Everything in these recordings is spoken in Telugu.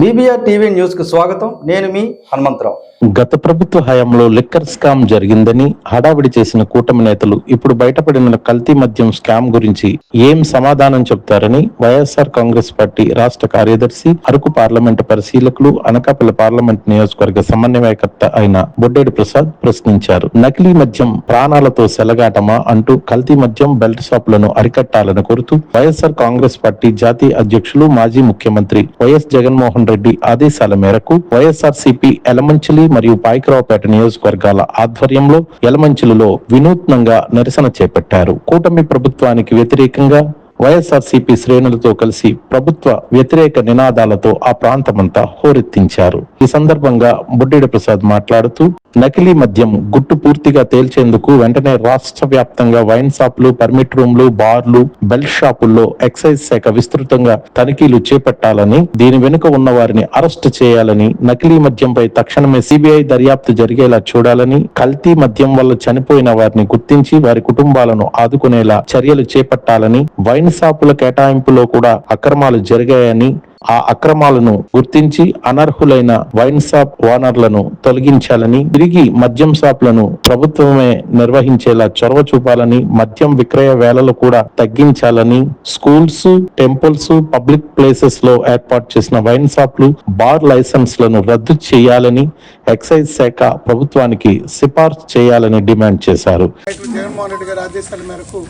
బీబీఆర్ టీవీ న్యూస్కు స్వాగతం. నేను మీ హనుమంతరావు. గత ప్రభుత్వ హయాంలో లిక్కర్ స్కామ్ జరిగిందని హడావిడి చేసిన కూటమి నేతలు ఇప్పుడు బయటపడిన కల్తీ మద్యం స్కామ్ గురించి ఏం సమాధానం చెప్తారని వైఎస్ఆర్ కాంగ్రెస్ పార్టీ రాష్ట్ర కార్యదర్శి అరకు పార్లమెంటు పరిశీలకులు అనకాపల్లి పార్లమెంట్ నియోజకవర్గ సమన్వయకర్త అయిన బొడ్డేడు ప్రసాద్ ప్రశ్నించారు. నకిలీ మద్యం ప్రాణాలతో సెలగాటమా అంటూ కల్తీ మద్యం బెల్ట్ షాపులను అరికట్టాలని కోరుతూ వైఎస్ఆర్ కాంగ్రెస్ పార్టీ జాతీయ అధ్యక్షులు మాజీ ముఖ్యమంత్రి వైఎస్ జగన్మోహన్ రెడ్డి ఆదేశాల మేరకు వైఎస్ఆర్ సిపి ఎలమంచిలి మరియు పాయకరావుపేట నియోజకవర్గాల ఆధ్వర్యంలో ఎలమంచిలిలో వినూత్నంగా నిరసన చేపట్టారు. కూటమి ప్రభుత్వానికి వ్యతిరేకంగా వైఎస్ఆర్సీపీ శ్రేణులతో కలిసి ప్రభుత్వ వ్యతిరేక నినాదాలతో ఆ ప్రాంతమంతా హోరెత్తించారు. ఈ సందర్భంగా బుడ్డేడి ప్రసాద్ మాట్లాడుతూ నకిలీ మద్యం గుట్టు పూర్తిగా తేల్చేందుకు వెంటనే రాష్ట్ర వ్యాప్తంగా వైన్ షాపులు పర్మిట్ రూమ్లు బార్లు బెల్ట్ షాపుల్లో ఎక్సైజ్ శాఖ విస్తృతంగా తనిఖీలు చేపట్టాలని దీని వెనుక ఉన్న వారిని అరెస్ట్ చేయాలని నకిలీ మద్యంపై తక్షణమే సిబిఐ దర్యాప్తు జరిగేలా చూడాలని కల్తీ మద్యం వల్ల చనిపోయిన వారిని గుర్తించి వారి కుటుంబాలను ఆదుకునేలా చర్యలు చేపట్టాలని వైన్ షాపుల కేటాయింపులో కూడా అక్రమాలు జరిగాయని ఆ అక్రమాలను గుర్తించి అనర్హులైన వైన్ షాప్ ఓనర్లను తొలగించాలని తిరిగి మద్యం షాపులను ప్రభుత్వమే నిర్వహించేలా చొరవ చూపాలని మద్యం విక్రయ వేళలు కూడా తగ్గించాలని స్కూల్స్ టెంపుల్స్ పబ్లిక్ ప్లేసెస్లో ఏర్పాటు చేసిన వైన్ షాపులు బార్ లైసెన్స్లను రద్దు చేయాలని ఎక్సైజ్ శాఖ ప్రభుత్వానికి సిఫార్సు చేయాలని డిమాండ్ చేశారు. జగన్మోహన్ రెడ్డి గారి ఆదేశాల మేరకు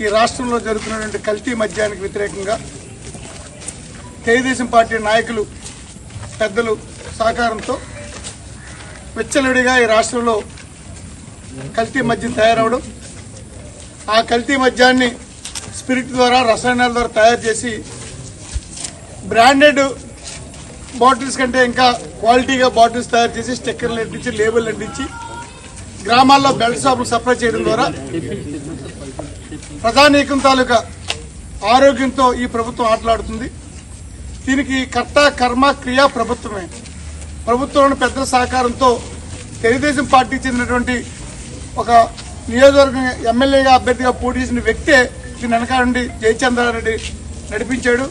ఈ రాష్ట్రంలో జరుగుతున్నటువంటి కల్తీ మద్యానికి వ్యతిరేకంగా తెలుగుదేశం పార్టీ నాయకులు పెద్దలు సహకారంతో విచ్చలవిడిగా ఈ రాష్ట్రంలో కల్తీ మద్యం తయారవడం ఆ కల్తీ మద్యాన్ని స్పిరిట్ ద్వారా రసాయనాల ద్వారా తయారు చేసి బ్రాండెడ్ బాటిల్స్ కంటే ఇంకా క్వాలిటీగా బాటిల్స్ తయారు చేసి స్టిక్కర్లు అంటించి లేబుల్ అంటించి గ్రామాల్లో బెల్ట్ షాపులు సప్లై చేయడం ద్వారా ప్రధానికం తాలూకా ఆరోగ్యంతో ఈ ప్రభుత్వం ఆటలాడుతుంది. దీనికి కర్త కర్మ క్రియ ప్రభుత్వమే. ప్రభుత్వంలోని పెద్దల సహకారంతో తెలుగుదేశం పార్టీకి చెందినటువంటి ఒక నియోజకవర్గం ఎమ్మెల్యేగా అభ్యర్థిగా పోటీ చేసిన వ్యక్తే దీని వెనక నుండి జయచంద్రారెడ్డి నడిపించాడు.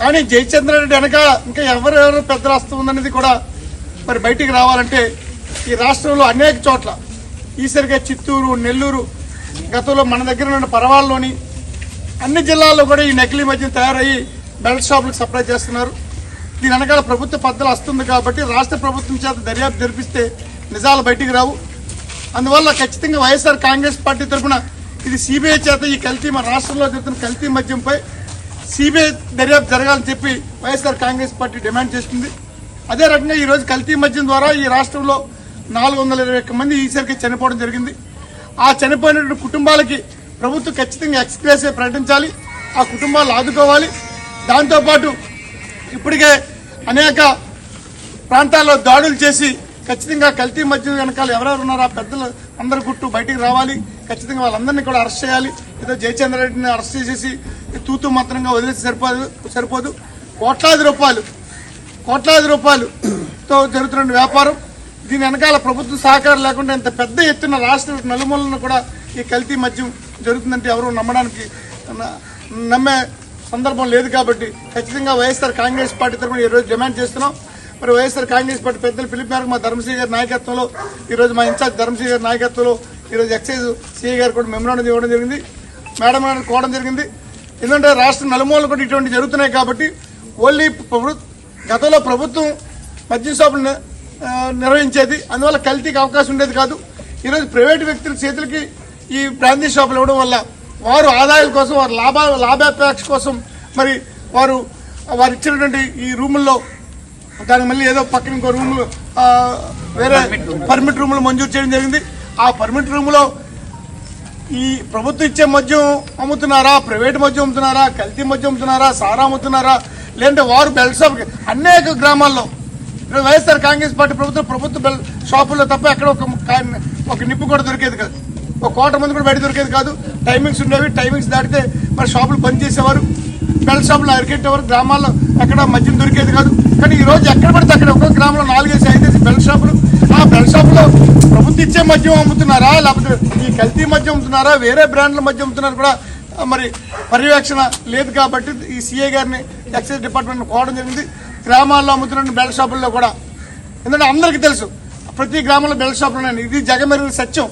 కానీ జయచంద్రారెడ్డి వెనక ఇంకా ఎవరెవరు పెద్ద వస్తూ ఉందనేది కూడా మరి బయటికి రావాలంటే ఈ రాష్ట్రంలో అనేక చోట్ల ఈసరిగా చిత్తూరు నెల్లూరు గతంలో మన దగ్గర ఉన్న పరవాల్లోని అన్ని జిల్లాల్లో కూడా ఈ నకిలీ మద్యం తయారయ్యి బెల్ట్ షాపులకు సప్లై చేస్తున్నారు. దీని వెనకాల ప్రభుత్వ పద్ధతులు వస్తుంది కాబట్టి రాష్ట్ర ప్రభుత్వం చేత దర్యాప్తు జరిపిస్తే నిజాలు బయటికి రావు. అందువల్ల ఖచ్చితంగా వైఎస్ఆర్ కాంగ్రెస్ పార్టీ తరఫున ఇది సిబిఐ చేత ఈ కల్తీ మన రాష్ట్రంలో జరుగుతున్న కల్తీ మద్యంపై సిబిఐ దర్యాప్తు జరగాలని చెప్పి వైఎస్ఆర్ కాంగ్రెస్ పార్టీ డిమాండ్ చేస్తుంది. అదే రకంగా ఈరోజు కల్తీ మద్యం ద్వారా ఈ రాష్ట్రంలో నాలుగు వందల ఇరవై మంది ఈసరికి చనిపోవడం జరిగింది. ఆ చనిపోయినటువంటి కుటుంబాలకి ప్రభుత్వం ఖచ్చితంగా ఎక్స్ప్రెస్ ప్రకటించాలి. ఆ కుటుంబాలు ఆదుకోవాలి. దాంతోపాటు ఇప్పటికే అనేక ప్రాంతాల్లో దాడులు చేసి ఖచ్చితంగా కల్తీ మధ్య వెనకాల ఎవరెవరు ఉన్నారో ఆ పెద్దలు అందరి గుట్టు బయటికి రావాలి. ఖచ్చితంగా వాళ్ళందరినీ కూడా అరెస్ట్ చేయాలి. ఏదో జయచంద్ర రెడ్డిని అరెస్ట్ చేసేసి తూతు మాత్రంగా వదిలేసి సరిపోదు సరిపోదు. కోట్లాది రూపాయలు కోట్లాది రూపాయలతో జరుగుతున్న వ్యాపారం దీని వెనకాల ప్రభుత్వ సహకారం లేకుండా ఇంత పెద్ద ఎత్తున రాష్ట్ర నలుమూలన కూడా ఈ కల్తీ మద్యం జరుగుతుందంటే ఎవరు నమ్మడానికి నమ్మే సందర్భం లేదు కాబట్టి ఖచ్చితంగా వైఎస్ఆర్ కాంగ్రెస్ పార్టీ తరఫున ఈరోజు డిమాండ్ చేస్తున్నాం. మరి వైఎస్ఆర్ కాంగ్రెస్ పార్టీ పెద్దలు పిలుపు మేరకు మా ధర్మశ్రీ గారి నాయకత్వంలో ఈరోజు మా ఇన్ఛార్జ్ ధర్మశ్రీ గారి నాయకత్వంలో ఈరోజు ఎక్సైజ్ సిఐ గారు కూడా మెమరాండం ఇవ్వడం జరిగింది. మేడం గారు కోవడం జరిగింది. ఎందుకంటే రాష్ట్ర నలుమూలలు కూడా ఇటువంటి జరుగుతున్నాయి కాబట్టి ఓన్లీ ప్రభు- గతంలో ప్రభుత్వం మద్యం షాపులు నిర్వహించేది. అందువల్ల కల్తీకి అవకాశం ఉండేది కాదు. ఈరోజు ప్రైవేట్ వ్యక్తుల చేతులకి ఈ బ్రాందీ షాపులు ఇవ్వడం వల్ల వారు ఆదాయాల కోసం వారి లాభ లాభాపేక్ష కోసం మరి వారు వారు ఇచ్చినటువంటి ఈ రూముల్లో దానికి మళ్ళీ ఏదో పక్కన ఇంకో రూమ్ వేరే పర్మిట్ రూములు మంజూరు చేయడం జరిగింది. ఆ పర్మిట్ రూములో ఈ ప్రభుత్వం ఇచ్చే మద్యం అమ్ముతున్నారా ప్రైవేట్ మద్యం అమ్ముతున్నారా కల్తీ మద్యం అమ్ముతున్నారా సారా అమ్ముతున్నారా లేదంటే వారు బెల్ట్ షాప్ అనేక గ్రామాల్లో ఇప్పుడు వైఎస్ఆర్ కాంగ్రెస్ పార్టీ ప్రభుత్వం ప్రభుత్వ బెల్ షాపుల్లో తప్ప ఎక్కడ ఒక ఒక నిప్పు కూడా దొరికేది కాదు. ఒక కోట మంది కూడా బయట దొరికేది కాదు. టైమింగ్స్ ఉండేవి. టైమింగ్స్ దాటితే మరి షాపులు పనిచేసేవారు బెల్ట్ షాపులు అరికెట్టేవారు. గ్రామాల్లో ఎక్కడ మద్యం దొరికేది కాదు. కానీ ఈ రోజు ఎక్కడ పడితే అక్కడ ఒక్కొక్క గ్రామంలో నాలుగేసి ఐదేసి బెల్ట్ షాపులు. ఆ బెల్ట్ షాపులో ప్రభుత్వం ఇచ్చే మద్యం అమ్ముతున్నారా? లేకపోతే ఈ కల్తీ మద్యం అమ్ముతున్నారా? వేరే బ్రాండ్ల మద్యం అమ్ముతున్నారు కూడా మరి పర్యవేక్షణ లేదు కాబట్టి ఈ సీఏ గారిని ఎక్సైజ్ డిపార్ట్మెంట్ కోవడం జరిగింది. గ్రామాల్లో అమ్ముతున్న బెల్ట్ షాపుల్లో కూడా. ఎందుకంటే అందరికీ తెలుసు ప్రతి గ్రామంలో బెల్ట్ షాపులు ఉన్నాయి. ఇది జగమెరుగు సత్యం.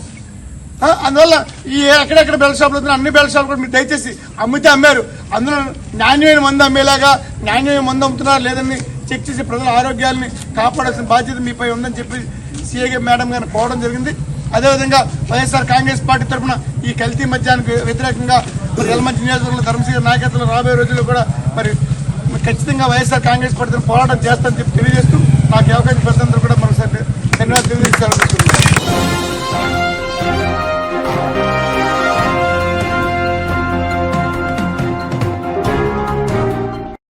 అందువల్ల ఈ ఎక్కడెక్కడ బెల్ట్ షాపులు అవుతున్నాయి అన్ని బెల్ట్ షాపులు కూడా మీరు దయచేసి అమ్మితే అమ్మారు. అందులో నాణ్యమైన మందు అమ్మేలాగా నాణ్యమైన మందు అమ్ముతున్నారు లేదని చెక్ చేసి ప్రజల ఆరోగ్యాన్ని కాపాడాల్సిన బాధ్యత మీపై ఉందని చెప్పి సీఏ మేడం గారిని కోవడం జరిగింది. అదేవిధంగా వైఎస్ఆర్ కాంగ్రెస్ పార్టీ తరఫున ఈ కల్తీ మద్యానికి వ్యతిరేకంగా మరి ఎలమంచి నియోజకవర్గంలో ధర్మశీల నాయకత్వంలో రాబోయే రోజుల్లో కూడా మరి ఖచ్చితంగా వైఎస్ఆర్ కాంగ్రెస్ పార్టీ పోరాటం చేస్తానని చెప్పి తెలియజేస్తూ నాకు ఈ అవకాశం పెద్దందరూ కూడా మరోసారి ధన్యవాదాలు తెలియజేస్తారు